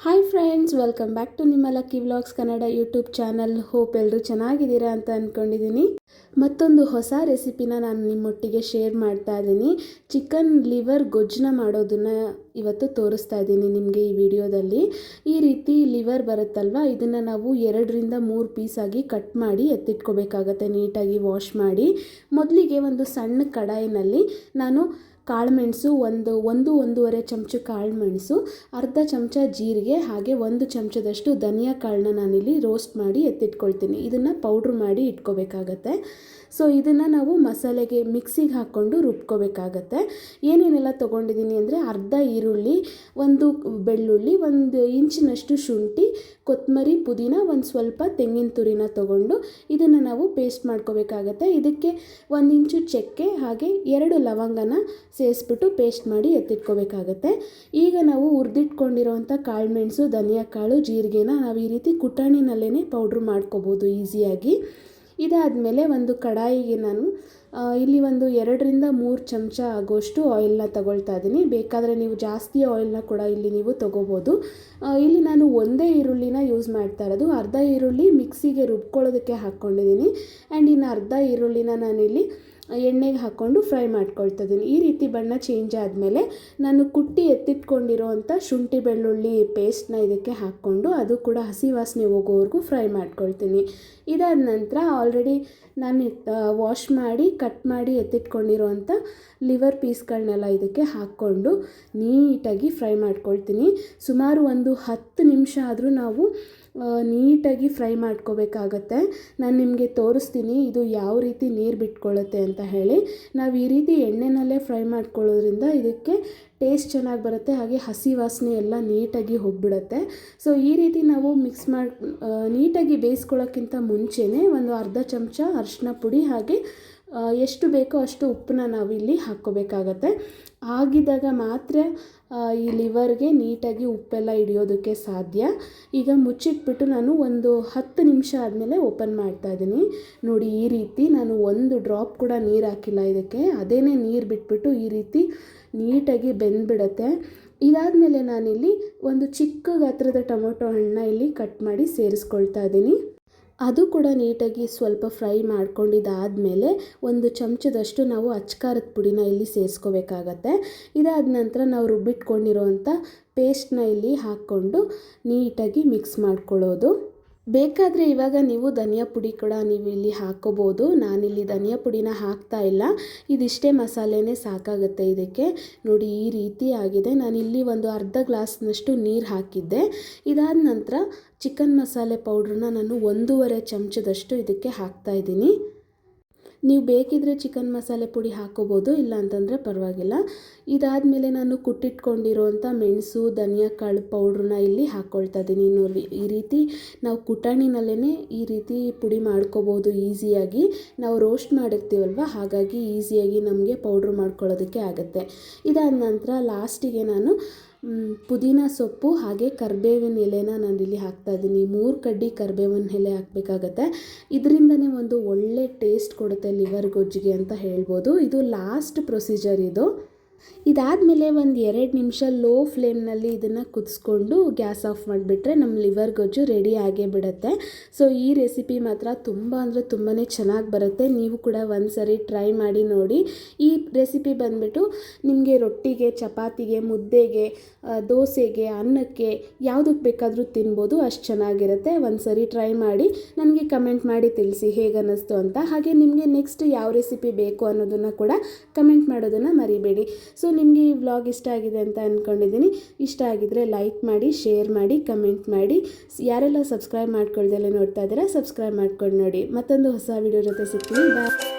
Hi friends welcome back to ನಿಮ್ಮ Lucky vlogs Kannada YouTube channel hope ಎಲ್ಲರೂ ಚೆನ್ನಾಗಿದ್ದೀರಾ ಅಂತ ಅಂದ್ಕೊಂಡಿದ್ದೀನಿ ಮತ್ತೊಂದು ಹೊಸ ರೆಸಿಪಿನ ನಾನು ನಿಮ್ಮೊಟ್ಟಿಗೆ ಶೇರ್ ಮಾಡ್ತಾ ಇದ್ದೀನಿ. ಚಿಕನ್ ಲಿವರ್ ಗೊಜ್ಜನ್ನ ಮಾಡೋದನ್ನು ಇವತ್ತು ತೋರಿಸ್ತಾ ಇದ್ದೀನಿ ನಿಮಗೆ ಈ ವಿಡಿಯೋದಲ್ಲಿ. ಈ ರೀತಿ ಲಿವರ್ ಬರುತ್ತಲ್ವ? ಇದನ್ನು ನಾವು ಎರಡರಿಂದ ಮೂರು ಪೀಸಾಗಿ ಕಟ್ ಮಾಡಿ ಎತ್ತಿಟ್ಕೋಬೇಕಾಗತ್ತೆ, ನೀಟಾಗಿ ವಾಶ್ ಮಾಡಿ. ಮೊದಲಿಗೆ ಒಂದು ಸಣ್ಣ ಕಡಾಯಿನಲ್ಲಿ ನಾನು ಕಾಳುಮೆಣಸು ಒಂದು ಒಂದು, ಒಂದೂವರೆ ಚಮಚ ಕಾಳುಮೆಣಸು ಅರ್ಧ ಚಮಚ ಜೀರಿಗೆ, ಹಾಗೆ ಒಂದು ಚಮಚದಷ್ಟು ಧನಿಯಾ ಕಾಳನ್ನ ನಾನಿಲ್ಲಿ ರೋಸ್ಟ್ ಮಾಡಿ ಎತ್ತಿಟ್ಕೊಳ್ತೀನಿ. ಇದನ್ನು ಪೌಡ್ರ್ ಮಾಡಿ ಇಟ್ಕೋಬೇಕಾಗತ್ತೆ. ಸೊ ಇದನ್ನು ನಾವು ಮಸಾಲೆಗೆ ಮಿಕ್ಸಿಗೆ ಹಾಕ್ಕೊಂಡು ರುಬ್ಕೋಬೇಕಾಗತ್ತೆ. ಏನೇನೆಲ್ಲ ತೊಗೊಂಡಿದ್ದೀನಿ ಅಂದರೆ ಅರ್ಧ ಈರುಳ್ಳಿ, ಒಂದು ಬೆಳ್ಳುಳ್ಳಿ, ಒಂದು ಇಂಚಿನಷ್ಟು ಶುಂಠಿ ಕೊತ್ತಂಬರಿ ಪುದೀನ, ಒಂದು ಸ್ವಲ್ಪ ತೆಂಗಿನ ತುರಿನ ತೊಗೊಂಡು ಇದನ್ನು ನಾವು ಪೇಸ್ಟ್ ಮಾಡ್ಕೋಬೇಕಾಗತ್ತೆ. ಇದಕ್ಕೆ ಒಂದು ಇಂಚು ಚಕ್ಕೆ, ಹಾಗೆ ಎರಡು ಲವಂಗನ ಸೇರಿಸ್ಬಿಟ್ಟು ಪೇಸ್ಟ್ ಮಾಡಿ ಎತ್ತಿಟ್ಕೋಬೇಕಾಗತ್ತೆ. ಈಗ ನಾವು ಹುರಿದಿಟ್ಕೊಂಡಿರೋವಂಥ ಕಾಳುಮೆಣಸು ಧನಿಯಾ ಕಾಳು, ಜೀರಿಗೆನ ನಾವು ಈ ರೀತಿ ಕುಟಾಣಿನಲ್ಲೇ ಪೌಡ್ರ್ ಮಾಡ್ಕೋಬೋದು ಈಸಿಯಾಗಿ ಇದಾದಮೇಲೆ ಒಂದು ಕಡಾಯಿಗೆ ನಾನು ಇಲ್ಲಿ ಒಂದು ಎರಡರಿಂದ ಮೂರು ಚಮಚ ಆಗೋಷ್ಟು ಆಯಿಲ್ನ ತಗೊಳ್ತಾ ಇದ್ದೀನಿ. ಬೇಕಾದರೆ ನೀವು ಜಾಸ್ತಿ ಆಯಿಲ್ನ ಕೂಡ ಇಲ್ಲಿ ನೀವು ತೊಗೋಬೋದು. ಇಲ್ಲಿ ನಾನು ಒಂದೇ ಈರುಳ್ಳಿನ ಯೂಸ್ ಮಾಡ್ತಾ ಇರೋದು. ಅರ್ಧ ಈರುಳ್ಳಿ ಮಿಕ್ಸಿಗೆ ರುಬ್ಕೊಳ್ಳೋದಕ್ಕೆ ಹಾಕ್ಕೊಂಡಿದ್ದೀನಿ. ಆ್ಯಂಡ್ ಇನ್ನು ಅರ್ಧ ಈರುಳ್ಳಿನ ನಾನಿಲ್ಲಿ ಎಣ್ಣೆಗೆ ಹಾಕ್ಕೊಂಡು ಫ್ರೈ ಮಾಡ್ಕೊಳ್ತಾ ಇದ್ದೀನಿ ಈ ರೀತಿ ಬಣ್ಣ ಚೇಂಜ್ ಆದಮೇಲೆ ನಾನು ಕುಟ್ಟಿ ಎತ್ತಿಟ್ಕೊಂಡಿರೋವಂಥ ಶುಂಠಿ ಬೆಳ್ಳುಳ್ಳಿ ಪೇಸ್ಟ್ನ ಇದಕ್ಕೆ ಹಾಕ್ಕೊಂಡು ಅದು ಕೂಡ ಹಸಿ ವಾಸನೆ ಹೋಗೋವರೆಗೂ ಫ್ರೈ ಮಾಡ್ಕೊಳ್ತೀನಿ. ಇದಾದ ನಂತರ ಆಲ್ರೆಡಿ ನಾನು ವಾಶ್ ಮಾಡಿ ಕಟ್ ಮಾಡಿ ಎತ್ತಿಟ್ಕೊಂಡಿರೋವಂಥ ಲಿವರ್ ಪೀಸ್ಗಳನ್ನೆಲ್ಲ ಇದಕ್ಕೆ ಹಾಕ್ಕೊಂಡು ನೀಟಾಗಿ ಫ್ರೈ ಮಾಡ್ಕೊಳ್ತೀನಿ. ಸುಮಾರು ಒಂದು ಹತ್ತು ನಿಮಿಷ ಆದರೂ ನಾವು ನೀಟಾಗಿ ಫ್ರೈ ಮಾಡ್ಕೋಬೇಕಾಗತ್ತೆ. ನಾನು ನಿಮಗೆ ತೋರಿಸ್ತೀನಿ ಇದು ಯಾವ ರೀತಿ ನೀರು ಬಿಟ್ಕೊಳ್ಳುತ್ತೆ ಅಂತ ಹೇಳಿ. ನಾವು ಈ ರೀತಿ ಎಣ್ಣೆನಲ್ಲೇ ಫ್ರೈ ಮಾಡ್ಕೊಳ್ಳೋದ್ರಿಂದ ಇದಕ್ಕೆ ಟೇಸ್ಟ್ ಚೆನ್ನಾಗಿ ಬರುತ್ತೆ, ಹಾಗೆ ಹಸಿ ವಾಸನೆ ಎಲ್ಲ ನೀಟಾಗಿ ಹೋಗ್ಬಿಡುತ್ತೆ. ಸೊ ಈ ರೀತಿ ನಾವು ಮಿಕ್ಸ್ ಮಾಡಿ ನೀಟಾಗಿ ಬೇಯಿಸ್ಕೊಳ್ಳೋಕ್ಕಿಂತ ಮುಂಚೆನೇ ಒಂದು ಅರ್ಧ ಚಮಚ ಅರಿಶಿನ ಪುಡಿ ಹಾಗೆ ಎಷ್ಟು ಬೇಕೋ ಅಷ್ಟು ಉಪ್ಪನ್ನ ನಾವಿಲ್ಲಿ ಹಾಕ್ಕೋಬೇಕಾಗತ್ತೆ. ಆಗಿದಾಗ ಮಾತ್ರ ಈ ಲಿವರ್ಗೆ ನೀಟಾಗಿ ಉಪ್ಪೆಲ್ಲ ಹಿಡಿಯೋದಕ್ಕೆ ಸಾಧ್ಯ. ಈಗ ಮುಚ್ಚಿಟ್ಬಿಟ್ಟು ನಾನು ಒಂದು ಹತ್ತು ನಿಮಿಷ ಆದಮೇಲೆ ಓಪನ್ ಮಾಡ್ತಾ ಇದ್ದೀನಿ. ನೋಡಿ, ಈ ರೀತಿ ನಾನು ಒಂದು ಡ್ರಾಪ್ ಕೂಡ ನೀರು ಹಾಕಿಲ್ಲ ಇದಕ್ಕೆ. ಅದೇ ನೀರು ಬಿಟ್ಬಿಟ್ಟು ಈ ರೀತಿ ನೀಟಾಗಿ ಬೆಂದ್ಬಿಡತ್ತೆ. ಇದಾದಮೇಲೆ ನಾನಿಲ್ಲಿ ಒಂದು ಚಿಕ್ಕ ಗಾತ್ರದ ಟೊಮೊಟೊ ಹಣ್ಣನ್ನ ಇಲ್ಲಿ ಕಟ್ ಮಾಡಿ ಸೇರಿಸ್ಕೊಳ್ತಾ ಇದ್ದೀನಿ. ಅದು ಕೂಡ ನೀಟಾಗಿ ಸ್ವಲ್ಪ ಫ್ರೈ ಮಾಡ್ಕೊಂಡಿದ್ದಾದಮೇಲೆ ಒಂದು ಚಮಚದಷ್ಟು ನಾವು ಅಚ್ಕಾರದ ಪುಡಿನ ಇಲ್ಲಿ ಸೇರಿಸ್ಕೋಬೇಕಾಗತ್ತೆ. ಇದಾದ ನಂತರ ನಾವು ರುಬ್ಬಿಟ್ಕೊಂಡಿರೋವಂಥ ಪೇಸ್ಟ್ನ ಇಲ್ಲಿ ಹಾಕ್ಕೊಂಡು ನೀಟಾಗಿ ಮಿಕ್ಸ್ ಮಾಡ್ಕೊಳ್ಳೋದು. ಬೇಕಾದರೆ ಇವಾಗ ನೀವು ಧನಿಯಾ ಪುಡಿ ಕೂಡ ನೀವು ಇಲ್ಲಿ ಹಾಕ್ಕೋಬೋದು ನಾನಿಲ್ಲಿ ಧನಿಯಾ ಪುಡಿನ ಹಾಕ್ತಾ ಇಲ್ಲ. ಇದಿಷ್ಟೇ ಮಸಾಲೆನೇ ಸಾಕಾಗುತ್ತೆ ಇದಕ್ಕೆ. ನೋಡಿ, ಈ ರೀತಿ ಆಗಿದೆ. ನಾನಿಲ್ಲಿ ಒಂದು ಅರ್ಧ ಗ್ಲಾಸ್ನಷ್ಟು ನೀರು ಹಾಕಿದ್ದೆ. ಇದಾದ ನಂತರ ಚಿಕನ್ ಮಸಾಲೆ ಪೌಡ್ರನ್ನ ನಾನು ಒಂದೂವರೆ ಚಮಚದಷ್ಟು ಇದಕ್ಕೆ ಹಾಕ್ತಾ ಇದ್ದೀನಿ. ನೀವು ಬೇಕಿದ್ರೆ ಚಿಕನ್ ಮಸಾಲೆ ಪುಡಿ ಹಾಕೋಬೋದು ಇಲ್ಲ ಅಂತಂದರೆ ಪರವಾಗಿಲ್ಲ. ಇದಾದಮೇಲೆ ನಾನು ಕುಟ್ಟಿಟ್ಕೊಂಡಿರೋವಂಥ ಮೆಣಸು, ಧನಿಯಾ ಕಾಳು ಪೌಡ್ರನ್ನ ಇಲ್ಲಿ ಹಾಕ್ಕೊಳ್ತಾ ಇದ್ದೀನಿ. ನೋಡಿ ಈ ರೀತಿ ನಾವು ಕುಟಾಣಿನಲ್ಲೇ ಈ ರೀತಿ ಪುಡಿ ಮಾಡ್ಕೋಬೋದು ಈಸಿಯಾಗಿ. ನಾವು ರೋಸ್ಟ್ ಮಾಡಿರ್ತೀವಲ್ವ, ಹಾಗಾಗಿ ಈಸಿಯಾಗಿ ನಮಗೆ ಪೌಡ್ರ್ ಮಾಡ್ಕೊಳ್ಳೋದಕ್ಕೆ ಆಗುತ್ತೆ. ಇದಾದ ನಂತರ ಲಾಸ್ಟಿಗೆ ನಾನು ಪುದೀನ ಸೊಪ್ಪು ಹಾಗೆ ಕರಿಬೇವಿನ ಎಲೆನ ನಾನಿಲ್ಲಿ ಹಾಕ್ತಾಯಿದ್ದೀನಿ ಮೂರು ಕಡ್ಡಿ ಕರಿಬೇವಿನ ಎಲೆ ಹಾಕಬೇಕಾಗತ್ತೆ. ಇದರಿಂದನೇ ಒಂದು ಒಳ್ಳೆ ಟೇಸ್ಟ್ ಕೊಡುತ್ತೆ ಲಿವರ್ ಗೊಜ್ಜಿಗೆ ಅಂತ ಹೇಳ್ಬೋದು. ಇದು ಲಾಸ್ಟ್ ಪ್ರೊಸೀಜರ್ ಇದು. ಇದಾದಮೇಲೆ ಒಂದು ಎರಡು ನಿಮಿಷ ಲೋ ಫ್ಲೇಮ್ನಲ್ಲಿ ಇದನ್ನು ಕುದಿಸ್ಕೊಂಡು ಗ್ಯಾಸ್ ಆಫ್ ಮಾಡಿಬಿಟ್ರೆ ನಮ್ಮ ಲಿವರ್ ಗೊಜ್ಜು ರೆಡಿ ಆಗೇ ಬಿಡುತ್ತೆ. ಸೊ ಈ ರೆಸಿಪಿ ಮಾತ್ರ ತುಂಬ ಅಂದರೆ ತುಂಬಾ ಚೆನ್ನಾಗಿ ಬರುತ್ತೆ. ನೀವು ಕೂಡ ಒಂದು ಸರಿ ಟ್ರೈ ಮಾಡಿ ನೋಡಿ. ಈ ರೆಸಿಪಿ ಬಂದುಬಿಟ್ಟು ನಿಮಗೆ ರೊಟ್ಟಿಗೆ, ಚಪಾತಿಗೆ, ಮುದ್ದೆಗೆ ದೋಸೆಗೆ, ಅನ್ನಕ್ಕೆ ಯಾವುದಕ್ಕೆ ಬೇಕಾದರೂ ತಿನ್ಬೋದು, ಅಷ್ಟು ಚೆನ್ನಾಗಿರುತ್ತೆ. ಒಂದು ಸರಿ ಟ್ರೈ ಮಾಡಿ ನನಗೆ ಕಮೆಂಟ್ ಮಾಡಿ ತಿಳಿಸಿ ಹೇಗೆ ಅನ್ನಿಸ್ತು ಅಂತ. ಹಾಗೆ ನಿಮಗೆ ನೆಕ್ಸ್ಟ್ ಯಾವ ರೆಸಿಪಿ ಬೇಕು ಅನ್ನೋದನ್ನು ಕೂಡ ಕಮೆಂಟ್ ಮಾಡೋದನ್ನು ಮರಿಬೇಡಿ. ಸೊ ನಿಮಗೆ ಈ ವ್ಲಾಗ್ ಇಷ್ಟ ಆಗಿದೆ ಅಂತ ಅಂದ್ಕೊಂಡಿದ್ದೀನಿ ಇಷ್ಟ ಆಗಿದರೆ ಲೈಕ್ ಮಾಡಿ ಶೇರ್ ಮಾಡಿ ಕಮೆಂಟ್ ಮಾಡಿ. ಯಾರೆಲ್ಲ ಸಬ್ಸ್ಕ್ರೈಬ್ ಮಾಡ್ಕೊಳ್ದೆಲ್ಲ ನೋಡ್ತಾ ಇದ್ದೀರಾ ಸಬ್ಸ್ಕ್ರೈಬ್ ಮಾಡ್ಕೊಂಡು ನೋಡಿ. ಮತ್ತೊಂದು ಹೊಸ ವಿಡಿಯೋ ಜೊತೆ ಸಿಗ್ತೀನಿ. ಬಾಯ್